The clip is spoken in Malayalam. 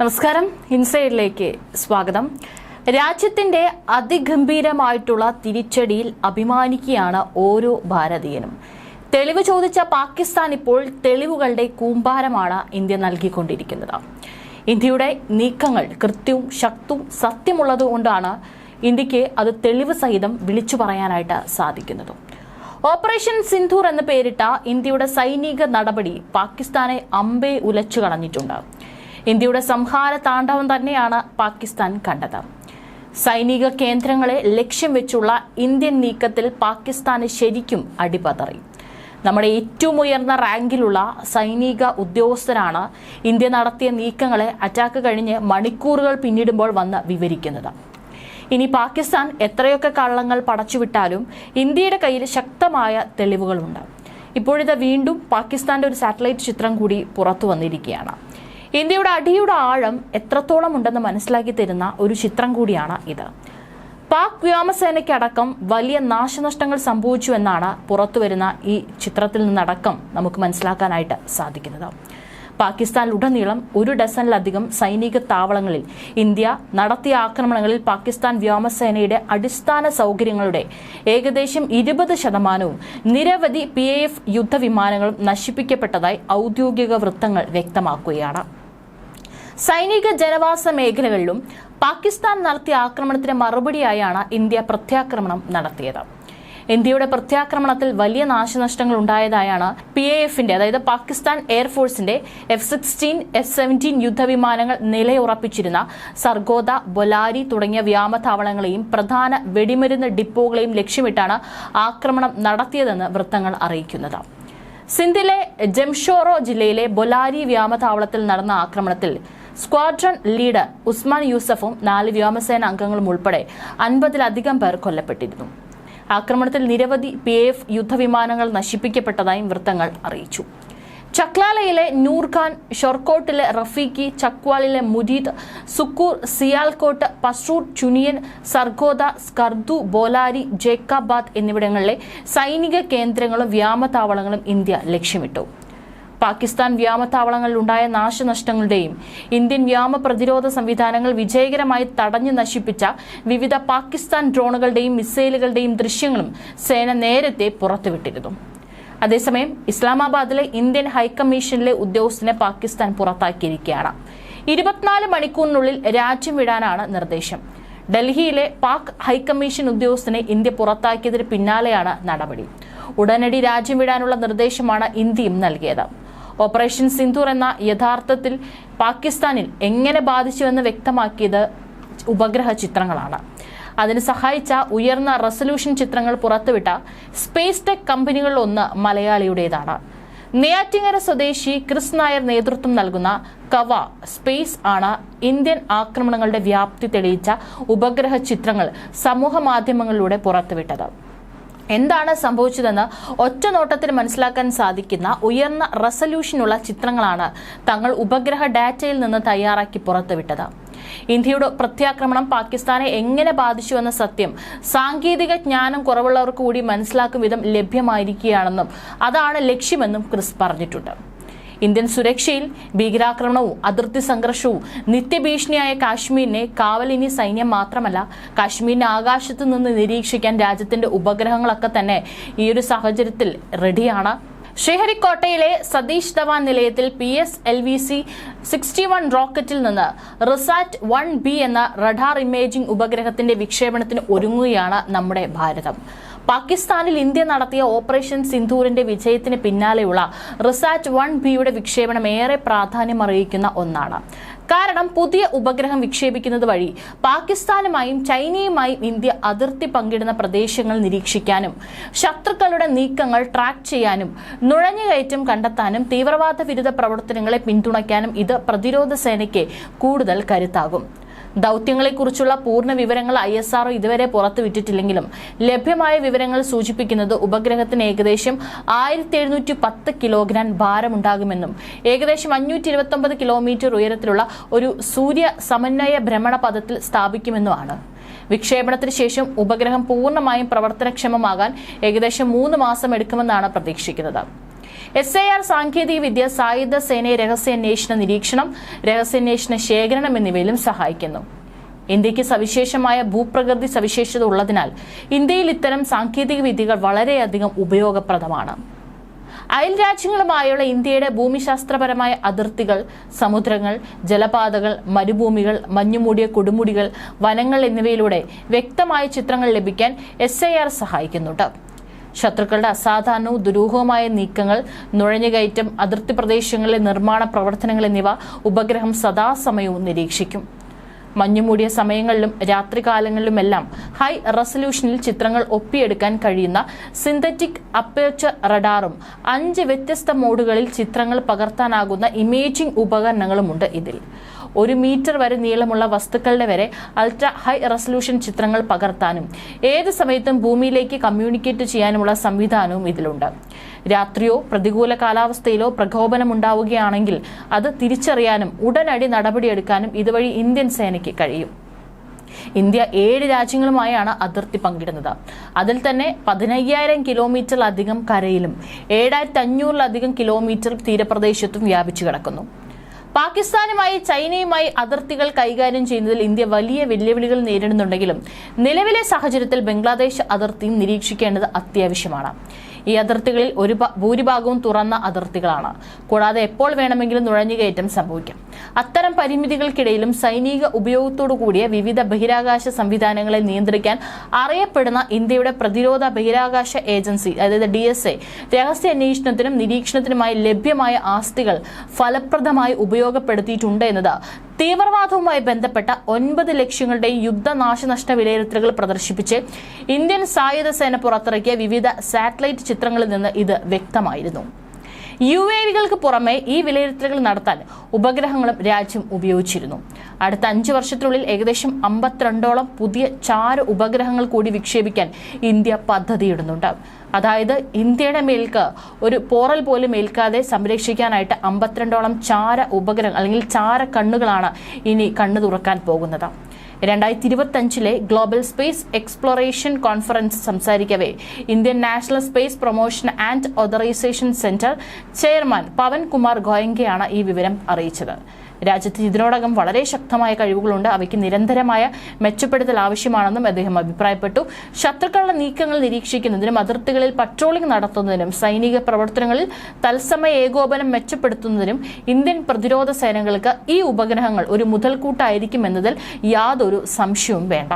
നമസ്കാരം. ഇൻസൈഡിലേക്ക് സ്വാഗതം. രാജ്യത്തിന്റെ അതിഗംഭീരമായിട്ടുള്ള തിരിച്ചടിയിൽ അഭിമാനിക്കുകയാണ് ഓരോ ഭാരതീയനും. തെളിവ് ചോദിച്ച പാകിസ്ഥാൻ ഇപ്പോൾ തെളിവുകളുടെ കൂമ്പാരമാണ് ഇന്ത്യ നൽകിക്കൊണ്ടിരിക്കുന്നത്. ഇന്ത്യയുടെ നീക്കങ്ങൾ കൃത്യവും ശക്തവും സത്യമുള്ളതുകൊണ്ടാണ് ഇന്ത്യയ്ക്ക് അത് തെളിവ് സഹിതം വിളിച്ചു പറയാനായിട്ട് സാധിക്കുന്നത്. ഓപ്പറേഷൻ സിന്ധൂർ എന്ന് പേരിട്ട ഇന്ത്യയുടെ സൈനിക നടപടി പാകിസ്ഥാനെ അമ്പേ ഉലച്ചു കളഞ്ഞിട്ടുണ്ട്. ഇന്ത്യയുടെ സംഹാര താണ്ഡവം തന്നെയാണ് പാകിസ്ഥാൻ കണ്ടത്. സൈനിക കേന്ദ്രങ്ങളെ ലക്ഷ്യം വെച്ചുള്ള ഇന്ത്യൻ നീക്കത്തിൽ പാകിസ്ഥാന് ശരിക്കും അടിപതറി. നമ്മുടെ ഏറ്റവും ഉയർന്ന റാങ്കിലുള്ള സൈനിക ഉദ്യോഗസ്ഥരാണ് ഇന്ത്യ നടത്തിയ നീക്കങ്ങളെ അറ്റാക്ക് കഴിഞ്ഞ് മണിക്കൂറുകൾ പിന്നിടുമ്പോൾ വന്ന് വിവരിക്കുന്നത്. ഇനി പാകിസ്ഥാൻ എത്രയൊക്കെ കള്ളങ്ങൾ പടച്ചുവിട്ടാലും ഇന്ത്യയുടെ കയ്യിൽ ശക്തമായ തെളിവുകളുണ്ട്. ഇപ്പോഴിത് വീണ്ടും പാകിസ്ഥാന്റെ ഒരു സാറ്റലൈറ്റ് ചിത്രം കൂടി പുറത്തു വന്നിരിക്കുകയാണ്. ഇന്ത്യയുടെ അടിയുടെ ആഴം എത്രത്തോളം ഉണ്ടെന്ന് മനസ്സിലാക്കി തരുന്ന ഒരു ചിത്രം കൂടിയാണ് ഇത്. പാക് വ്യോമസേനയ്ക്കടക്കം വലിയ നാശനഷ്ടങ്ങൾ സംഭവിച്ചു എന്നാണ് പുറത്തുവരുന്ന ഈ ചിത്രത്തിൽ നിന്നടക്കം നമുക്ക് മനസ്സിലാക്കാനായിട്ട് സാധിക്കുന്നത്. പാകിസ്ഥാനിലുടനീളം ഒരു ഡസനിലധികം സൈനിക താവളങ്ങളിൽ ഇന്ത്യ നടത്തിയ ആക്രമണങ്ങളിൽ പാകിസ്ഥാൻ വ്യോമസേനയുടെ അടിസ്ഥാന സൗകര്യങ്ങളുടെ ഏകദേശം ഇരുപത് ശതമാനവും നിരവധി പി എഫ് യുദ്ധവിമാനങ്ങളും നശിപ്പിക്കപ്പെട്ടതായി ഔദ്യോഗിക വൃത്തങ്ങൾ വ്യക്തമാക്കുകയാണ്. സൈനിക ജനവാസ മേഖലകളിലും പാകിസ്ഥാൻ നടത്തിയ ആക്രമണത്തിന് മറുപടിയായാണ് ഇന്ത്യ പ്രത്യാക്രമണം നടത്തിയത്. ഇന്ത്യയുടെ പ്രത്യാക്രമണത്തിൽ വലിയ നാശനഷ്ടങ്ങൾ ഉണ്ടായതായാണ് പി എ എഫിന്റെ അതായത് പാകിസ്ഥാൻ എയർഫോഴ്സിന്റെ എഫ് സിക്സ്റ്റീൻ എഫ് സെവന്റീൻ യുദ്ധവിമാനങ്ങൾ നിലയുറപ്പിച്ചിരുന്ന സർഗോദ ബൊലാരി തുടങ്ങിയ വ്യാമതാവളങ്ങളെയും പ്രധാന വെടിമരുന്ന് ഡിപ്പോകളെയും ലക്ഷ്യമിട്ടാണ് ആക്രമണം നടത്തിയതെന്ന് വൃത്തങ്ങൾ അറിയിക്കുന്നത്. സിന്ധിലെ ജംഷോറോ ജില്ലയിലെ ബൊലാരി വ്യാമതാവളത്തിൽ നടന്ന ആക്രമണത്തിൽ സ്ക്വാഡ്രൺ ലീഡർ ഉസ്മാൻ യൂസഫും നാല് വ്യോമസേന അംഗങ്ങളും ഉൾപ്പെടെ അൻപതിലധികം പേർ കൊല്ലപ്പെട്ടിരുന്നു. ആക്രമണത്തിൽ നിരവധി പി എഫ് യുദ്ധവിമാനങ്ങൾ നശിപ്പിക്കപ്പെട്ടതായും വൃത്തങ്ങൾ അറിയിച്ചു. ചക്ലാലയിലെ നൂർഖാൻ ഷൊർക്കോട്ടിലെ റഫീഖി ചക്വാലിലെ മുരീദ് സുക്കൂർ സിയാൽകോട്ട് പസൂർ ചുനിയൻ സർഗോദ സ്കർദു ബോലാരി ജേക്കാബാദ് എന്നിവിടങ്ങളിലെ സൈനിക കേന്ദ്രങ്ങളും വ്യോമതാവളങ്ങളും ഇന്ത്യ ലക്ഷ്യമിട്ടു. പാകിസ്ഥാൻ വ്യോമത്താവളങ്ങളിൽ ഉണ്ടായ നാശനഷ്ടങ്ങളുടെയും ഇന്ത്യൻ വ്യോമ പ്രതിരോധ സംവിധാനങ്ങൾ വിജയകരമായി തടഞ്ഞു നശിപ്പിച്ച വിവിധ പാകിസ്ഥാൻ ഡ്രോണുകളുടെയും മിസൈലുകളുടെയും ദൃശ്യങ്ങളും സേന നേരത്തെ പുറത്തുവിട്ടിരുന്നു. അതേസമയം ഇസ്ലാമാബാദിലെ ഇന്ത്യൻ ഹൈക്കമ്മീഷനിലെ ഉദ്യോഗസ്ഥനെ പാകിസ്ഥാൻ പുറത്താക്കിയിരിക്കുകയാണ്. ഇരുപത്തിനാല് മണിക്കൂറിനുള്ളിൽ രാജ്യം വിടാനാണ് നിർദ്ദേശം. ഡൽഹിയിലെ പാക് ഹൈക്കമ്മീഷൻ ഉദ്യോഗസ്ഥനെ ഇന്ത്യ പുറത്താക്കിയതിന് പിന്നാലെയാണ് നടപടി. ഉടനടി രാജ്യം വിടാനുള്ള നിർദ്ദേശമാണ് ഇന്ത്യയും നൽകിയത്. ഓപ്പറേഷൻ സിന്ധൂർ എന്ന യഥാർത്ഥത്തിൽ പാകിസ്ഥാനിൽ എങ്ങനെ ബാധിച്ചുവെന്ന് വ്യക്തമാക്കിയത് ഉപഗ്രഹ ചിത്രങ്ങളാണ്. അതിന് സഹായിച്ച ഉയർന്ന റെസൊല്യൂഷൻ ചിത്രങ്ങൾ പുറത്തുവിട്ട സ്പേസ് ടെക് കമ്പനികളിൽ ഒന്ന് മലയാളിയുടേതാണ്. നെയ്യാറ്റിങ്ങര സ്വദേശി ക്രിസ് നായർ നേതൃത്വം നൽകുന്ന കവ സ്പേസ് ആണ് ഇന്ത്യൻ ആക്രമണങ്ങളുടെ വ്യാപ്തി തെളിയിച്ച ഉപഗ്രഹ ചിത്രങ്ങൾ സമൂഹ മാധ്യമങ്ങളിലൂടെ പുറത്തുവിട്ടത്. എന്താണ് സംഭവിച്ചതെന്ന് ഒറ്റ നോട്ടത്തിൽ മനസ്സിലാക്കാൻ സാധിക്കുന്ന ഉയർന്ന റെസല്യൂഷനുള്ള ചിത്രങ്ങളാണ് തങ്ങൾ ഉപഗ്രഹ ഡാറ്റയിൽ നിന്ന് തയ്യാറാക്കി പുറത്തുവിട്ടത്. ഇന്ത്യയുടെ പ്രത്യാക്രമണം പാകിസ്ഥാനെ എങ്ങനെ ബാധിച്ചുവെന്ന സത്യം സാങ്കേതിക ജ്ഞാനം കുറവുള്ളവർക്ക് കൂടി മനസ്സിലാക്കും വിധം ലഭ്യമായിരിക്കുകയാണെന്നും അതാണ് ലക്ഷ്യമെന്നും ക്രിസ് പറഞ്ഞിട്ടുണ്ട്. ഇന്ത്യൻ സുരക്ഷയിൽ ഭീകരാക്രമണവും അതിർത്തി സംഘർഷവും നിത്യഭീഷണിയായ കാശ്മീരിനെ കാവലിനി സൈന്യം മാത്രമല്ല കാശ്മീരിനെ ആകാശത്ത് നിന്ന് നിരീക്ഷിക്കാൻ രാജ്യത്തിന്റെ ഉപഗ്രഹങ്ങളൊക്കെ തന്നെ ഈ ഒരു സാഹചര്യത്തിൽ റെഡിയാണ് ശ്രീഹരിക്കോട്ടയിലെ സതീഷ് ധവാൻ നിലയത്തിൽ P S L V C sixty one റോക്കറ്റിൽ നിന്ന് റിസാറ്റ് വൺ ബി എന്ന റഡാർ ഇമേജിംഗ് ഉപഗ്രഹത്തിന്റെ വിക്ഷേപണത്തിന് ഒരുങ്ങുകയാണ് നമ്മുടെ ഭാരതം. പാകിസ്ഥാനിൽ ഇന്ത്യ നടത്തിയ ഓപ്പറേഷൻ സിന്ധൂരിന്റെ വിജയത്തിന് പിന്നാലെയുള്ള റിസാറ്റ് വൺ ബിയുടെ വിക്ഷേപണം ഏറെ പ്രാധാന്യം പ്രാധാന്യമറിയിക്കുന്ന ഒന്നാണ്. കാരണം പുതിയ ഉപഗ്രഹം വിക്ഷേപിക്കുന്നത് വഴി പാകിസ്ഥാനുമായും ചൈനയുമായും ഇന്ത്യ അതിർത്തി പങ്കിടുന്ന പ്രദേശങ്ങൾ നിരീക്ഷിക്കാനും ശത്രുക്കളുടെ നീക്കങ്ങൾ ട്രാക്ക് ചെയ്യാനും നുഴഞ്ഞുകയറ്റം കണ്ടെത്താനും തീവ്രവാദ വിരുദ്ധ പ്രവർത്തനങ്ങളെ പിന്തുണയ്ക്കാനും ഇത് പ്രതിരോധ സേനയ്ക്ക് കൂടുതൽ കരുത്താകും. ദൗത്യങ്ങളെക്കുറിച്ചുള്ള പൂർണ വിവരങ്ങൾ ഐ എസ് ആർഒ ഇതുവരെ പുറത്തുവിട്ടിട്ടില്ലെങ്കിലും ലഭ്യമായ വിവരങ്ങൾ സൂചിപ്പിക്കുന്നത് ഉപഗ്രഹത്തിന് ഏകദേശം ആയിരത്തി എഴുന്നൂറ്റി പത്ത് കിലോഗ്രാം ഭാരമുണ്ടാകുമെന്നും ഏകദേശം അഞ്ഞൂറ്റി ഇരുപത്തി കിലോമീറ്റർ ഉയരത്തിലുള്ള ഒരു സൂര്യ സമന്വയ ഭ്രമണ പദത്തിൽ സ്ഥാപിക്കുമെന്നുമാണ്. വിക്ഷേപണത്തിന് ശേഷം ഉപഗ്രഹം പൂർണമായും പ്രവർത്തനക്ഷമമാകാൻ ഏകദേശം മൂന്ന് മാസം എടുക്കുമെന്നാണ് പ്രതീക്ഷിക്കുന്നത്. എസ് ഐ ആർ സാങ്കേതിക വിദ്യ സായുധ സേനയെ രഹസ്യാന്വേഷണ നിരീക്ഷണം രഹസ്യാന്വേഷണ ശേഖരണം എന്നിവയിലും സഹായിക്കുന്നു. ഇന്ത്യയ്ക്ക് സവിശേഷമായ ഭൂപ്രകൃതി സവിശേഷത ഉള്ളതിനാൽ ഇന്ത്യയിൽ ഇത്തരം സാങ്കേതിക വിദ്യകൾ വളരെയധികം ഉപയോഗപ്രദമാണ്. അയൽ രാജ്യങ്ങളുമായുള്ള ഇന്ത്യയുടെ ഭൂമിശാസ്ത്രപരമായ അതിർത്തികൾ സമുദ്രങ്ങൾ ജലപാതകൾ മരുഭൂമികൾ മഞ്ഞുമൂടിയ കൊടുമുടികൾ വനങ്ങൾ എന്നിവയിലൂടെ വ്യക്തമായ ചിത്രങ്ങൾ ലഭിക്കാൻ എസ് സഹായിക്കുന്നുണ്ട്. ശത്രുക്കളുടെ അസാധാരണവും ദുരൂഹവുമായ നീക്കങ്ങൾ നുഴഞ്ഞുകയറ്റം അതിർത്തി പ്രദേശങ്ങളിലെ നിർമ്മാണ പ്രവർത്തനങ്ങൾ എന്നിവ ഉപഗ്രഹം സദാസമയവും നിരീക്ഷിക്കും. മഞ്ഞുമൂടിയ സമയങ്ങളിലും രാത്രികാലങ്ങളിലുമെല്ലാം ഹൈ റെസല്യൂഷനിൽ ചിത്രങ്ങൾ ഒപ്പിയെടുക്കാൻ കഴിയുന്ന സിന്തറ്റിക് അപ്പേർച്ചർ റഡാറും അഞ്ച് വ്യത്യസ്ത മോഡുകളിൽ ചിത്രങ്ങൾ പകർത്താനാകുന്ന ഇമേജിംഗ് ഉപകരണങ്ങളുമുണ്ട് ഇതിൽ. ഒരു മീറ്റർ വരെ നീളമുള്ള വസ്തുക്കളുടെ വരെ അൾട്രാ ഹൈ റെസൊല്യൂഷൻ ചിത്രങ്ങൾ പകർത്താനും ഏത് സമയത്തും ഭൂമിയിലേക്ക് കമ്മ്യൂണിക്കേറ്റ് ചെയ്യാനുമുള്ള സംവിധാനവും ഇതിലുണ്ട്. രാത്രിയോ പ്രതികൂല കാലാവസ്ഥയിലോ പ്രകോപനമുണ്ടാവുകയാണെങ്കിൽ അത് തിരിച്ചറിയാനും ഉടനടി നടപടിയെടുക്കാനും ഇതുവഴി ഇന്ത്യൻ സേനയ്ക്ക് കഴിയും. ഇന്ത്യ ഏഴ് രാജ്യങ്ങളുമായാണ് അതിർത്തി പങ്കിടുന്നത്. അതിൽ തന്നെ പതിനയ്യായിരം കിലോമീറ്ററിലധികം കരയിലും ഏഴായിരത്തി അഞ്ഞൂറിലധികം കിലോമീറ്റർ തീരപ്രദേശത്തും വ്യാപിച്ചു കിടക്കുന്നു. പാകിസ്ഥാനുമായി ചൈനയുമായി അതിർത്തികൾ കൈകാര്യം ചെയ്യുന്നതിൽ ഇന്ത്യ വലിയ വെല്ലുവിളികൾ നേരിടുന്നുണ്ടെങ്കിലും നിലവിലെ സാഹചര്യത്തിൽ ബംഗ്ലാദേശ് അതിർത്തിയും നിരീക്ഷിക്കേണ്ടത് അത്യാവശ്യമാണ്. ഈ അതിർത്തികളിൽ ഒരു ഭൂരിഭാഗവും തുറന്ന അതിർത്തികളാണ്. കൂടാതെ എപ്പോൾ വേണമെങ്കിലും നുഴഞ്ഞുകയറ്റം സംഭവിക്കാം. അത്തരം പരിമിതികൾക്കിടയിലും സൈനിക ഉപയോഗത്തോടു കൂടിയ വിവിധ ബഹിരാകാശ സംവിധാനങ്ങളെ നിയന്ത്രിക്കാൻ അറിയപ്പെടുന്ന ഇന്ത്യയുടെ പ്രതിരോധ ബഹിരാകാശ ഏജൻസി അതായത് ഡി എസ് എ രഹസ്യാന്വേഷണത്തിനും നിരീക്ഷണത്തിനുമായി ലഭ്യമായ ആസ്തികൾ ഫലപ്രദമായി ഉപയോഗപ്പെടുത്തിയിട്ടുണ്ട് എന്നത്. തീവ്രവാദവുമായി ബന്ധപ്പെട്ട ഒൻപത് ലക്ഷ്യങ്ങളുടെ യുദ്ധനാശനഷ്ട വിലയിരുത്തലുകൾ പ്രദർശിപ്പിച്ച് ഇന്ത്യൻ സായുധ സേന പുറത്തിറക്കിയ വിവിധ സാറ്റലൈറ്റ് ചിത്രങ്ങളിൽ നിന്ന് ഇത് വ്യക്തമായിരുന്നു. യു എ വികൾക്ക് പുറമെ ഈ വിലയിരുത്തലുകൾ നടത്താൻ ഉപഗ്രഹങ്ങളും രാജ്യം ഉപയോഗിച്ചിരുന്നു. അടുത്ത അഞ്ച് വർഷത്തിനുള്ളിൽ ഏകദേശം അമ്പത്തിരണ്ടോളം പുതിയ ചാര ഉപഗ്രഹങ്ങൾ കൂടി വിക്ഷേപിക്കാൻ ഇന്ത്യ പദ്ധതിയിടുന്നുണ്ട്. അതായത് ഇന്ത്യയുടെ മേൽക്ക് ഒരു പോറൽ പോലും ഏൽക്കാതെ സംരക്ഷിക്കാനായിട്ട് അമ്പത്തിരണ്ടോളം ചാര ഉപഗ്രഹം അല്ലെങ്കിൽ ചാര കണ്ണുകളാണ് ഇനി കണ്ണു തുറക്കാൻ പോകുന്നത്. രണ്ടായിരത്തി ഇരുപത്തഞ്ചിലെ ഗ്ലോബൽ സ്പേസ് എക്സ്പ്ലോറേഷൻ കോൺഫറൻസ് സംസാരിക്കവേ. Indian national space promotion and authorisation centre chairman Pavan Kumar ഗോയങ്കയാണ് ഈ വിവരം അറിയിച്ചത്. രാജ്യത്ത് ഇതിനോടകം വളരെ ശക്തമായ കഴിവുകളുണ്ട്. അവയ്ക്ക് നിരന്തരമായ മെച്ചപ്പെടുത്തൽ ആവശ്യമാണെന്നും അദ്ദേഹം അഭിപ്രായപ്പെട്ടു. ശത്രുക്കളുടെ നീക്കങ്ങൾ നിരീക്ഷിക്കുന്നതിനും അതിർത്തികളിൽ പട്രോളിംഗ് നടത്തുന്നതിനും സൈനിക പ്രവർത്തനങ്ങളിൽ തത്സമയ ഏകോപനം മെച്ചപ്പെടുത്തുന്നതിനും ഇന്ത്യൻ പ്രതിരോധ സേനകൾക്ക് ഈ ഉപഗ്രഹങ്ങൾ ഒരു മുതൽക്കൂട്ടായിരിക്കും എന്നതിൽ യാതൊരു സംശയവും വേണ്ട.